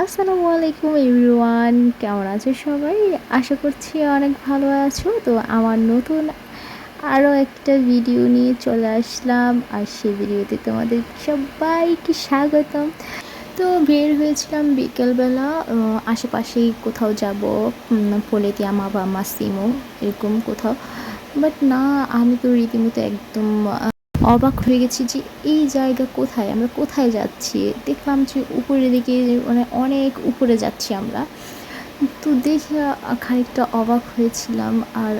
আসসালামু আলাইকুম এভরিওয়ান, কেমন আছো সবাই? আশা করছি অনেক ভালো আছো। তো আমার নতুন আরও একটা ভিডিও নিয়ে চলে আসলাম, আর সেই ভিডিওতে তোমাদের সবাইকে স্বাগতম। তো বের হয়েছিলাম বিকেলবেলা আশেপাশেই কোথাও যাব পলেতিয়া মা বা মাসিমো এরকম কোথাও। বাট না, আমি তো রীতিমতো একদম অবাক হয়ে গেছি যে এই জায়গা কোথায়? আমরা কোথায় যাচ্ছি? দেখলাম যে উপরের দিকে মানে অনেক উপরে যাচ্ছি আমরা। তো দেখে খানিকটা অবাক হয়েছিলাম আর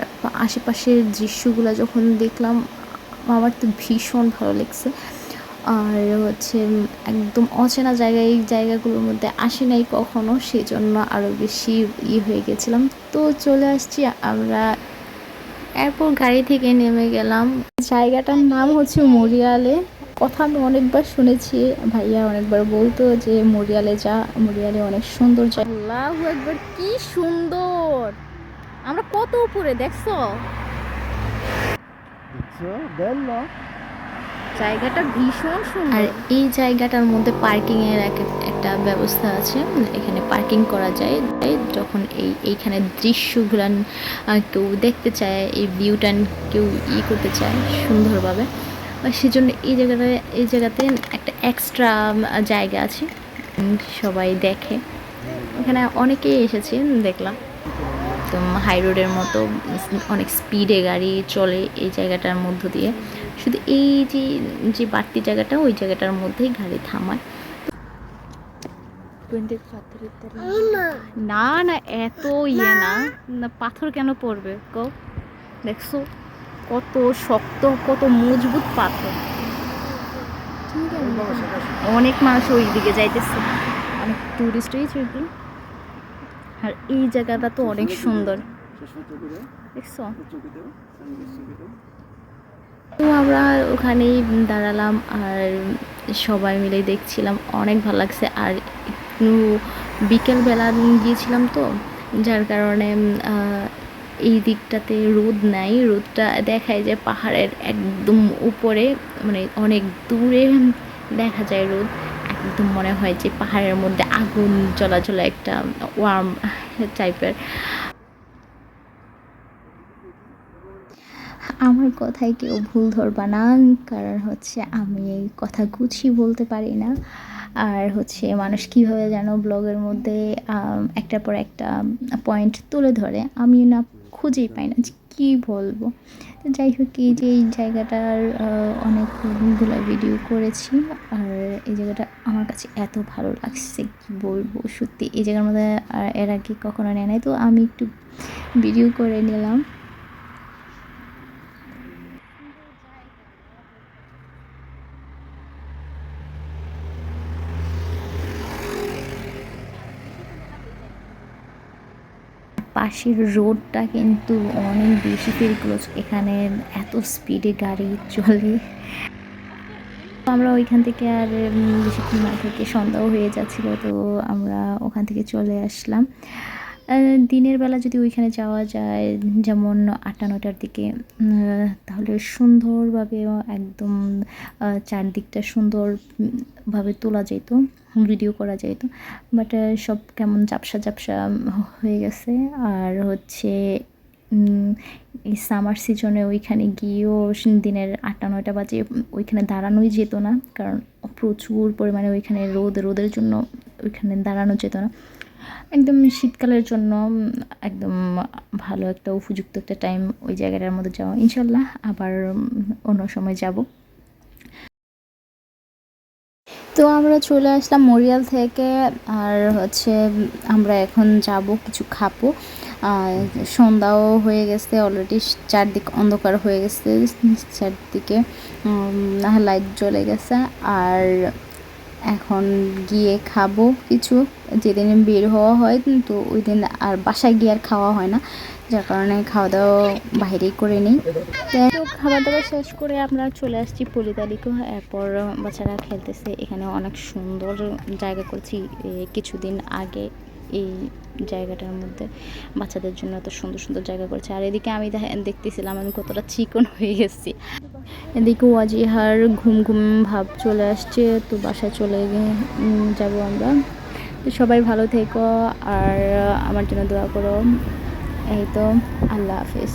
আশেপাশের দৃশ্যগুলো যখন দেখলাম, আমার তো ভীষণ ভালো লেগছে। আর হচ্ছে একদম অচেনা জায়গায়, এই জায়গাগুলোর মধ্যে আসি নাই কখনো, সেজন্য আরও বেশি ই হয়ে গেছিলাম। তো চলে আসছি আমরা এরপর গাড়ি থেকে নেমে গেলাম। জায়গাটার নাম হচ্ছে মরিয়ালে। কথা আমি অনেকবার শুনেছি। ভাইয়া অনেকবার বলতো যে মরিয়ালে যা মরিয়ালে অনেক সুন্দর জায়গা। আল্লাহু একবার কি সুন্দর! আমরা কত উপরে দেখছ? জায়গাটা ভীষণ সুন্দর। আর এই জায়গাটার মধ্যে পার্কিং এর এক- একটা ব্যবস্থা আছে, এখানে পার্কিং করা যায়। যখন এই, এইখানে দৃশ্যগুলো কেউ দেখতে চায়, এই ভিউটা কেউ ই করতে চায় সুন্দরভাবে। সেজন্য এই জায়গাটা, এই জায়গাতে একটা এক্সট্রা জায়গা আছে সবাই দেখে। এখানে অনেকেই এসেছে, দেখলাম। একদম হাই রোডের মতো, অনেক স্পিডে গাড়ি চলে এই জায়গাটার মধ্য দিয়ে। শুধু এই যে যে বাড়তি জায়গাটা, ওই জায়গাটার মধ্যেই গাড়ি থামায়। না না এত ইয়ে না। না পাথর কেন পড়বে কো দেখছ? কত শক্ত কত মজবুত পাথর। অনেক মানুষ ওই দিকে যাইতেছে। অনেক টুরিস্ট হয়েছে আর এই জায়গাটা তো অনেক সুন্দর। দেখছ? তো আমরা ওখানেই দাঁড়ালাম আর সবাই মিলে দেখছিলাম। অনেক ভালো লাগছে। আর বিকেলবেলা গিয়েছিলাম তো, যার কারণে এই দিকটাতে রোদ নাই। রোদটা দেখায় যে পাহাড়ের একদম উপরে মানে অনেক দূরে দেখা যায় রোদ। একদম মনে হয় যে পাহাড়ের মধ্যে আগুন জ্বলা একটা ওয়ার্ম টাইপের। আমার কথায় কেউ ভুল ধরবা না, কারণ হচ্ছে আমি এই কথা গুছিয়ে বলতে পারি না। আর হচ্ছে মানুষ কীভাবে যেন ব্লগের মধ্যে একটার পর একটা পয়েন্ট তুলে ধরে আমি না খুঁজেই পাই না যে কী বলব। তো যাই হোক, এই যে এই জায়গাটার অনেকগুলো ভিডিও করেছি আর এই জায়গাটা আমার কাছে এত ভালো লাগছে কি বলব, সত্যি। এই জায়গার মধ্যে এর আগে কখনো নেয় নাই, তো আমি একটু ভিডিও করে নিলাম। পাশের রোডটা কিন্তু অনেক বেশি পেরিকুলাস এখানে এত স্পিডে গাড়ি চলে। আমরা ওইখান থেকে আর বেশিক্ষণ না থেকে সন্ধ্যাও হয়ে যাচ্ছিল, তো আমরা ওখান থেকে চলে আসলাম। দিনের বেলা যদি ওইখানে যাওয়া যায়, যেমন আটটা নটার দিকে তাহলে সুন্দরভাবে একদম চারদিকটা সুন্দরভাবে তোলা যেত। ভিডিও করা যেত বাট সব কেমন ঝাপসা চাপসা হয়ে গেছে। আর হচ্ছে এই সামার সিজনে ওইখানে গিয়েও দিনের আটটা, নয়টা বাজে ওইখানে দাঁড়ানোই যেত না। কারণ প্রচুর পরিমাণে ওইখানে রোদ, রোদের জন্য ওইখানে দাঁড়ানো যেত না। একদম শীতকালের জন্য একদম ভালো একটা, উপযুক্ত একটা টাইম ওই জায়গাটার মধ্যে যাওয়া। ইনশাল্লাহ আবার অন্য সময় যাব। তো আমরা চলে আসলাম মরিয়াল থেকে, আর হচ্ছে আমরা এখন যাব, কিছু খাব। সন্ধ্যাও হয়ে গেছে অলরেডি চারদিক অন্ধকার হয়ে গেছে, চারদিকে লাইট জ্বলে গেছে। আর এখন গিয়ে খাব কিছু। যেদিন বের হওয়া হয় তো ওই দিন আর বাসায় গিয়ে আর খাওয়া হয় না। যার কারণে খাওয়া দাওয়া বাইরেই করে নিই। তো খাবার দাবার শেষ করে আমরা চলে আসছি পলিতালিকো এরপর বাচ্চারা খেলতেছে। এখানে অনেক সুন্দর জায়গা করছি কিছুদিন আগে এই জায়গাটার মধ্যে। বাচ্চাদের জন্য এত সুন্দর সুন্দর জায়গা করছে। আর এদিকে আমি দেখা- দেখতেছিলাম আমি কতটা চিকন হয়ে গেছি। এদিকে ওয়াজিহার ঘুম ঘুম ভাব চলে আসছে, তো বাসায় চলে যাব আমরা। সবাই ভালো থেকো, আর আমার জন্য দোয়া করো। এই তো আল্লাহ হাফিজ।